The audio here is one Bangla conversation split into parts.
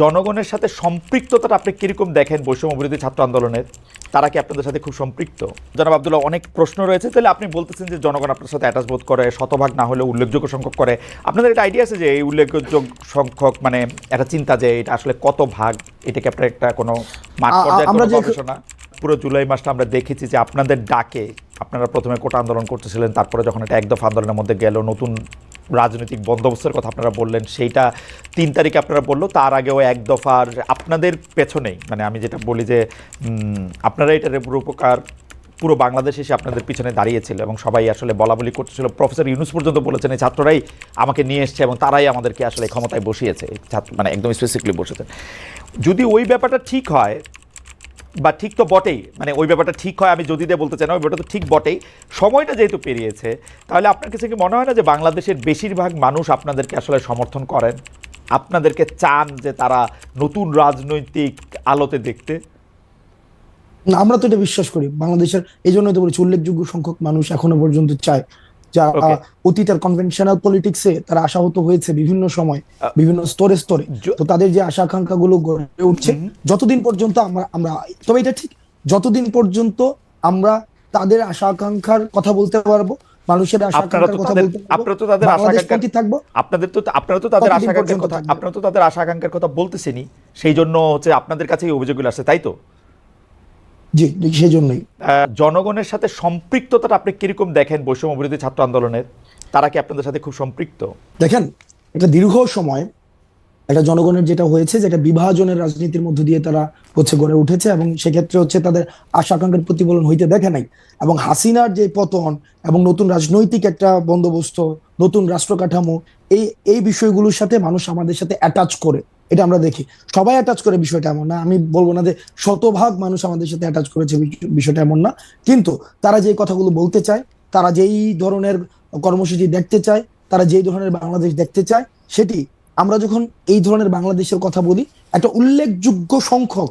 জনগণের সাথে সম্পৃক্ততাটা আপনি কীরকম দেখেন বৈষম্য বিরোধী ছাত্র আন্দোলনের? তারা কি আপনাদের সাথে খুব সম্পৃক্ত? জনাব আব্দুল্লাহ অনেক প্রশ্ন রয়েছে। তাহলে আপনি বলতেছেন যে জনগণ আপনার সাথে অ্যাটাচ বোধ করে শতভাগ না হলেও উল্লেখযোগ্য সংখ্যক করে। আপনাদের একটা আইডিয়া আছে যে এই উল্লেখযোগ্য সংখ্যক মানে একটা চিন্তা যে এটা আসলে কত ভাগ? এটাকে আপনার একটা কোনো মাঠ পর্যায়ে গবেষণা? পুরো জুলাই মাসটা আমরা দেখেছি যে আপনাদের ডাকে আপনারা প্রথমে কোটা আন্দোলন করতেছিলেন তারপরে যখন এটা একদফা আন্দোলনের মধ্যে গেল নতুন রাজনৈতিক বন্দোবস্তের কথা আপনারা বললেন, সেইটা তিন তারিখে আপনারা বলল, তার আগেও এক দফার আপনাদের পেছনেই মানে আমি যেটা বলি যে আপনারা এটার উপকার পুরো বাংলাদেশ এসে আপনাদের পিছনে দাঁড়িয়েছিল এবং সবাই আসলে বলা বলি করতেছিল। প্রফেসর ইউনুস পর্যন্ত বলেছেন, এই ছাত্ররাই আমাকে নিয়ে এসছে এবং তারাই আমাদেরকে আসলে ক্ষমতায় বসিয়েছে। মানে একদম স্পেসিফিকলি বসেছেন। যদি ওই ব্যাপারটা ঠিক হয় বা ঠিক তো বটেই মানে ওই ব্যাপারটা ঠিক হয় আমি যদি দিয়ে বলতে চাই না ওই ব্যাপারটা তো ঠিক বটেই। সময়টা যেহেতু পেরিয়েছে তাহলে আপনার কাছে কি মনে হয় না যে বাংলাদেশের বেশিরভাগ মানুষ আপনাদেরকে আসলে সমর্থন করেন? আপনাদেরকে চান যে তারা নতুন রাজনৈতিক আলোতে দেখতে? না, আমরা তো এটা বিশ্বাস করি। বাংলাদেশের এই জন্যই তো বলেছি উল্লেখযোগ্য সংখ্যক মানুষ এখনও পর্যন্ত চায়। Okay. অতীতের কনভেনশনাল পলিটিক্সে তারা আশাহত হয়েছে বিভিন্ন সময় বিভিন্ন স্তরে স্তরে তো তাদের যে আশা আকাঙ্ক্ষা গুলো গড়ে উঠছে যতদিন পর্যন্ত আমরা আমরা তবে এটা ঠিক যতদিন পর্যন্ত আমরা তাদের আশা আকাঙ্ক্ষার কথা বলতে পারব মানুষের আশা আকাঙ্ক্ষার কথা বলতে আপনারা তো তাদের আশা আকাঙ্ক্ষা থাকব আপনাদের তো আপনারা তো তাদের আশা আকাঙ্ক্ষার কথা? আপনারা তো তাদের আশা আকাঙ্ক্ষার কথা বলতেছেনই সেই জন্য হচ্ছে আপনাদের কাছে এই অভিযোগগুলো আসছে তাই তো জি সেই জন্যই জনগণের সাথে সম্পৃক্ততাটা আপনি কীরকম দেখেন বৈষম্য বিরোধী ছাত্র আন্দোলনের? তারা কি আপনাদের সাথে খুব সম্পৃক্ত? দেখেন একটা দীর্ঘ সময় একটা জনগণের যেটা হয়েছে যেটা বিভাজনের রাজনীতির মধ্য দিয়ে তারা হচ্ছে গড়ে উঠেছে এবং সেক্ষেত্রে হচ্ছে তাদের আশা আকাঙ্ক্ষার প্রতিফলন হইতে দেখে নাই। এবং হাসিনার যে পতন এবং নতুন রাজনৈতিক একটা বন্দোবস্ত নতুন রাষ্ট্র কাঠামো এই এই বিষয়গুলোর সাথে মানুষ আমাদের সাথে অ্যাটাচ করে। এটা আমরা দেখি। সবাই অ্যাটাচ করে বিষয়টা এমন না। আমি বলব না যে শতভাগ মানুষ আমাদের সাথে অ্যাটাচ করেছে বিষয়টা এমন না। কিন্তু তারা যে কথাগুলো বলতে চায়, তারা যেই ধরনের কর্মসূচি দেখতে চায়, তারা যেই ধরনের বাংলাদেশ দেখতে চায়, সেটি আমরা যখন এই ধরনের বাংলাদেশের কথা বলি, একটা উল্লেখযোগ্য সংখ্যক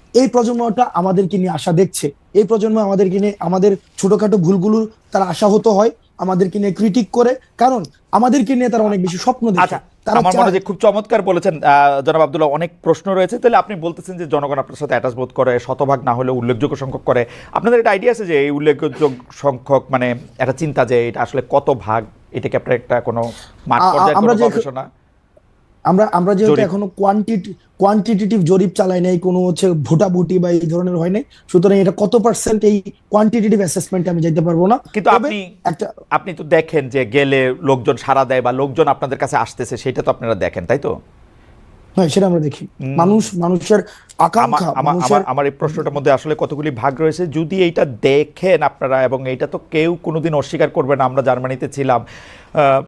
এই প্রজন্মটা আমাদেরকে নিয়ে আশা দেখছে। এই প্রজন্ম আমাদেরকে নিয়ে আমাদের ছোটখাটো ভুলগুলো তারা আশা হতো হয় আমাদেরকে নিয়ে ক্রিটিক করে। কারণ আমাদেরকে নিয়ে তারা অনেক বেশি স্বপ্ন দেখে। আচ্ছা আমার মনে হয় খুব চমৎকার বলেছেন জনাব আব্দুল্লাহ অনেক প্রশ্ন রয়েছে। তাহলে আপনি বলতেছেন যে জনগণ আপনার সাথে অ্যাটাচ বোধ করে শতভাগ না হলেও উল্লেখযোগ্য সংখ্যক করে। আপনাদের একটা আইডিয়া আছে যে এই উল্লেখযোগ্য সংখ্যক মানে একটা চিন্তা যে এটা আসলে কত ভাগ? এটাকে আপনার একটা কোনো মাঠ পর্যায়ে গবেষণা? আমরা আমরা যেহেতু এখনও কোয়ান্টিটি কোয়ান্টিটেটিভ জরিপ চালাই নাই কোনো হচ্ছে ভোটাভুটি বা এই ধরনের হয় নাই সুতরাং এটা কত পার্সেন্ট এই কোয়ান্টিটেটিভ অ্যাসেসমেন্টে আমি যাইতে পারব না। কিন্তু আপনি একটা আপনি তো দেখেন যে গেলে লোকজন সাড়া দেয় বা লোকজন আপনাদের কাছে আসতেছে সেটা তো আপনারা দেখেন তাই তো? হ্যাঁ সেটা আমরা দেখি। মানুষ মানুষের আকাঙ্ক্ষা আমার- আমার এই প্রশ্নটার মধ্যে আসলে কতগুলি ভাগ রয়েছে যদি এইটা দেখেন আপনারা এবং এইটা তো কেউ কোনোদিন অস্বীকার করবে না আমরা জার্মানিতে ছিলাম আহ,